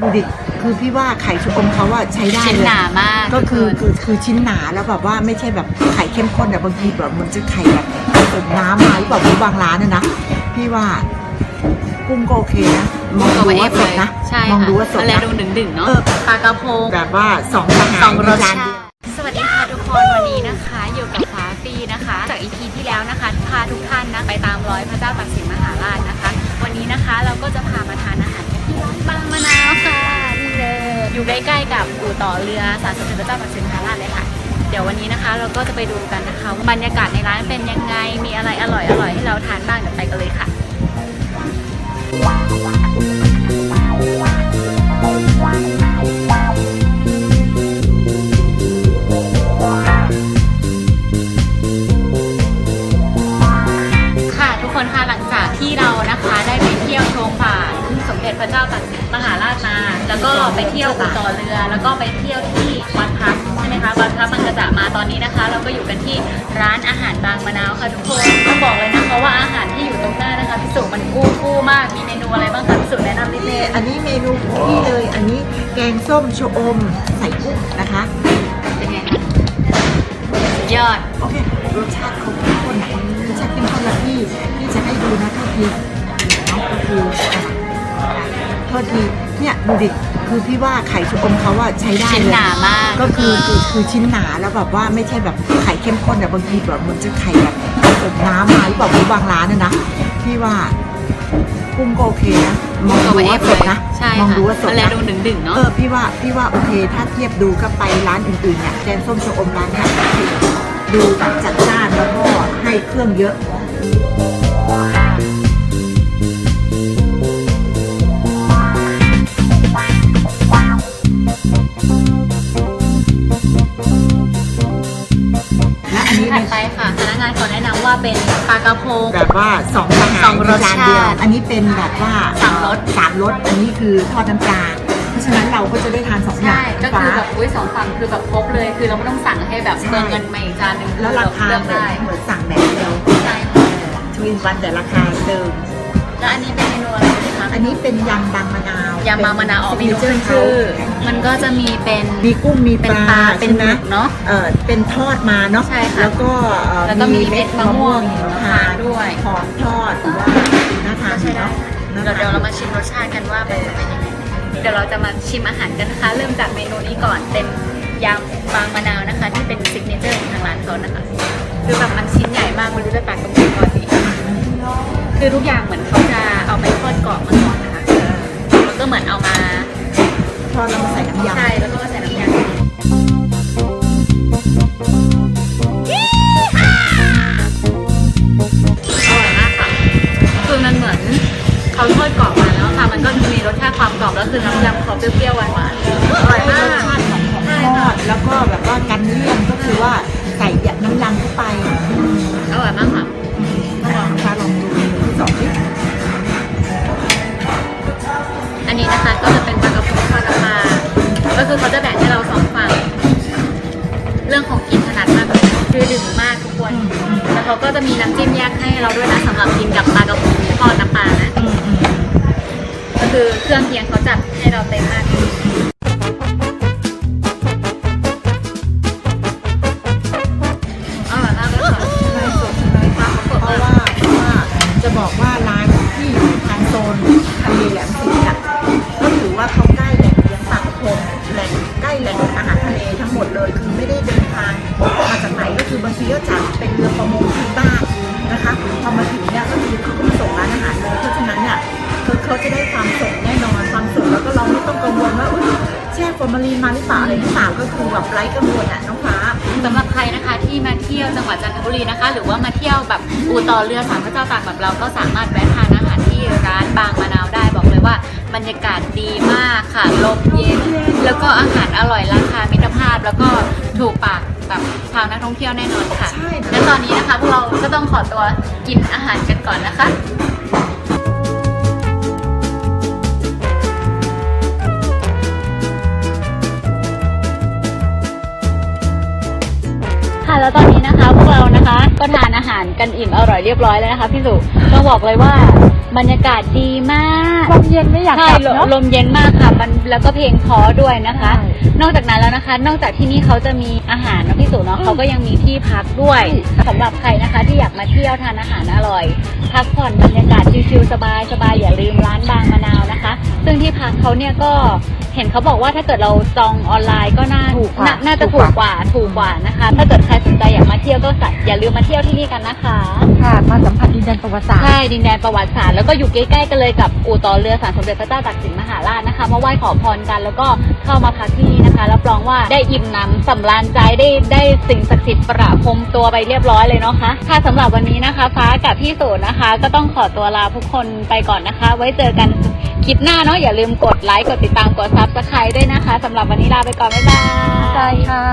ดูดิคือพี่ว่าไข่ชะอมเขาว่าใช้ได้ชิ้นเลยหนามากก็คือทุคือคือชิ้นหนาแล้วแบบว่าไม่ใช่แบบไข่เข้มข้นอะบางทีแบบมันจะไข่แบบผสมน้ำมาหรือแบบบางร้านนะนะพี่ว่ากุ้งก็โอเคนะมองตัวดูเอว่าฟสเลดยนะใช่มองค่ะดูว่าสดแลนะ ดูดึงๆเนาะเออ ปลากระพง แบบว่าสองทหารสองรสในจานชาเดียวติ สวัสดีค่ะทุกคนวันนี้นะคะ อยู่กับฟ้าฟรีนะคะ จากอีพีที่แล้วนะคะพาทุกท่านนะไปตามร้อยพระเจ้าตากสินมหาราชนะคะ วันนี้นะคะเราก็จะพามาทานอาหาร กังมะนาวค่ะนี่เลยอยู่ใกล้ๆกับอู่ต่อเรือสารสมเด็จพระเจ้าตากสินมหาราชเลยค่ะ เดี๋ยววันนี้นะคะ เราก็จะไปดูกันนะคะว่าบรรยากาศในร้านเป็นยังไงมีอะไรอร่อยๆให้เราทานบ้างเดี๋ยวไปกันเลยค่ะค่ะทุกคนค่ะหลังจากที่เรานะคะ พระเจ้าตากสินมหาราชมาแล้วก็ไปเที่ยวอู่ต่อเรือ แล้วก็ไปเที่ยวที่วัดพักใช่ไหมคะวัดพักมันกระจะมาตอนนี้นะคะ เราก็อยู่กันที่ร้านอาหารบางมะนาวค่ะทุกคนต้องบอกเลยนะคะว่าอาหารที่อยู่ตรงหน้านะคะพี่สุมันกู้กู้มากมีเมนูอะไรบ้างคะพี่สุแนะนำนิดนึงอันนี้เมนูของพี่เลย อันนี้แกงส้มชะอมใส่กุ้งนะคะ เป็นไงคะสุดยอด โอเค รสชาติเขาเข้มข้นรสชาติเข้มข้นแล้วพี่พี่จะให้ดูนะโทษ โทษทีเนี่ยดูดิคือพี่ว่าไข่ชะอมเขาว่าใช้ได้ชิ้นเลยหนามาก ก็คือคือคือชิ้นหนาแล้วแบบว่าไม่ใช่แบบไข่เข้มข้นอะบางทีแบบมันจะไข่แบบผสมน้ำมาหรือแบบบางร้านนะนะพี่ว่ากุ้งก็โอเคนะมองตัวดูเอว่าฟสเลดยนะใช่มองค่ะดูว่าสดแลนะดูดึงๆเนาะเออพี่ว่าพี่ว่าโอเค ถ้าเทียบดูก็ไปร้านอื่นๆเนี่ยแกงส้มชะอมร้านเนี่ยดูแบบจัดจ้านแล้วก็ให้เครื่องเยอะและ ว่าเป็นปลากระพง แบบว่าสองทหารสองรสในจานเดียวชาติอันนี้เป็นแบบว่าสามรส สามรสอันนี้คือทอดน้ำปลาเพราะฉะนั้นเราก็จะได้ทานสองอย่าใช่งก็คือแบบอุ้ยสองฝั่งคือแบบครบเลย คือเราไม่ต้องสั่งให้แบบใช่เติมเงินมาอีกจานหนึ่งแล้วราคาเลือกแบบได้เหมือนสั่งแบบเดียวใช่ค่ะทวินวันแต่ราคาเดิม แล้วอันนี้เป็นเมนูอะไรคะอันนี้เป็นยำบางมะนาว ยำบางมะนาวออกเมนูซิขึ้นกเจชื่อเขามันก็จะมีเป็นมีกุ้งมีปเป็นลาปลาเป็นใช่ไหหมึกเนาะเออเป็นทอดมาเนาะใช่ค่ะแล้วก็เอ่อแล้วก็มีเม็ดมะม่วงหิมมะพาพร้านต์ด้วยหอมทอดหรือว่าน่าทานใช่ได้เนาะเดี๋ยวเดี๋ยวเรามาชิมรสชาติกันว่ามันจะเป็นยังไงเดี๋ยวเราจะมาชิมอาหารกันนะคะ เริ่มจากเมนูนี้ก่อนเป็นยำบางมะนาวนะคะ ที่เป็นซิกเนเจอร์ของทางร้านเขานะคะคือแบบมันชิ้นใหญ่มากไม่รู้จะตักตรงไหนก่อนดีคือทุกอย่างเหมือนเขาจะเอาไปทอดกรอบมาก่อน มือนเอามาทอดแล้วมาใส่น้ำยำ ใช่แล้วก็มาใส่น้ำยำอร่อยมากค่ะคือมันเหมือนเขาทอดกรอบมาแล้วค่ะ มันก็มีรสชาติความกรอบแล้วคือน้ำยำเขาเปรี้ยวๆหวานๆอร่อยมารสกชาติของของทอดแล้วก็แบบว่ากันเลี่ยนก็คือว่าใส่น้ำยำเข้าไป เขาก็จะมีน้ำจิ้มแยกให้เราด้วยนะสำหรับกินกับปลากระพงทอดน้ำปลานะ ก็คือเครื่องเคียงเขาจัดให้เราเต็มมากอร่อยมากเลยค่ะใช่สดใช่ไหมคะเพราะว่าเพราะว่าจะบอกว่าร้านที่อยู่ทางโซนทะเลแหลมสิงห์อะก็ถือว่าเขาใกล้แหล่งเลี้ยงปลากระพงแหล่งใกล้แหล่งอาหารทะเลทั้งหมดเลยคือไม่ได้เดินางมาจากไหนก็คือบางทีก็จากเป็นเรือประมงที่บ้านนะคะพอมาถึงเนี่ยก็คือเขาก็มาส่งร้านอาหารเลยเพราะฉะนั้นเนี่ยคือเขาจะได้ความสดแน่นอนความสดแล้วก็เราไม่ต้องกังวลว่าอุ๊ยแช่ฟอร์มาลีนมาหรือเปล่าอะไรหรือเปล่าก็คือแบบไร้กังวลอะน้องฟ้า สำหรับใครนะคะที่มาเที่ยวจังหวัดจันทบุรีนะคะ หรือว่ามาเที่ยวแบบอู่ต่อเรือสามพระเจ้าตากแบบเราก็สามารถแวะทานอาหารที่ร้านบางมะนาวได้ เลยว่าบรรยากาศดีมากค่ะลมเย็นแล้วก็อาหารอร่อยราคามิตรภาพ แล้วก็ถูกปากแบบชาวนักท่องเที่ยวแน่นอนค่ะใช่และตอนนี้นะคะพวกเราก็ต้องขอตัวกินอาหารกันก่อนนะคะค่ะแล้วตอนนี้นะคะพวกเรานะคะก็ทานอาอาหารกันอิ่มอร่อยเรียบร้อยแล้วนะคะพี่สุต้องบอกเลยว่าบรรยากาศดีมากลมเย็นไม่อยากใช่กลับลมเนาะ ลมเย็นมากค่ะมันแล้วก็เพลงเพอด้วยนะคะ ใช่นอกจากนั้นแล้วนะคะ นอกจากที่นี่เขาจะมีอาหารนะพี่สุเนาะอืมเขาก็ยังมีที่พักด้วยใช่สำหรับใครนะคะ ที่อยากมาเที่ยวทานอาหารอร่อย พักผ่อนบรรยากาศชิลๆสบายๆอย่าลืมร้านบางมะนาวนะคะ ซึ่งที่พักเขาเนี่ยก็เห็นเขาบอกว่าถ้าเกิดเราจองออนไลน์ก็น่าถูกกว่า น่าน่าจะถูถูกกกกว่าว่าถูกกว่านะคะ ถ้าเกิดใครสนใจอยากมาเที่ยวก็อย่าลืมมาเที่ยวที่นี่กันนะคะค่ะมาสัมผัสดินแดนประวัติศาสตร์ ใช่ ดินแดนประวัติศาสตร์ แล้วก็อยู่ใกล้ๆกันเลยกับอู่ต่อเรือสารสมเด็จพระเจ้าตากสินมหาราชนะคะ มาไหว้ขอพรกัน แล้วก็เข้ามาพักที่นี่นะคะ รับรองว่าได้อิ่มหน้ำสำราญใจ ได้ได้สิ่งศักดิ์สิทธิ์ประพรมตัวไปเรียบร้อยเลยเนาะคะ ค่ะสำหรับวันนี้นะคะ ฟ้ากับพี่โสนะคะ ก็ต้องขอตัวลาทุกคนไปก่อนนะคะ ไว้เจอกันคลิปหน้าเนาะ อย่าลืมกดไลค์ กดติดตาม กดซับสไครต์ด้วยนะคะสำหรับวันนี้ลาไปก่อน บ๊ายบายใช่ค่ะ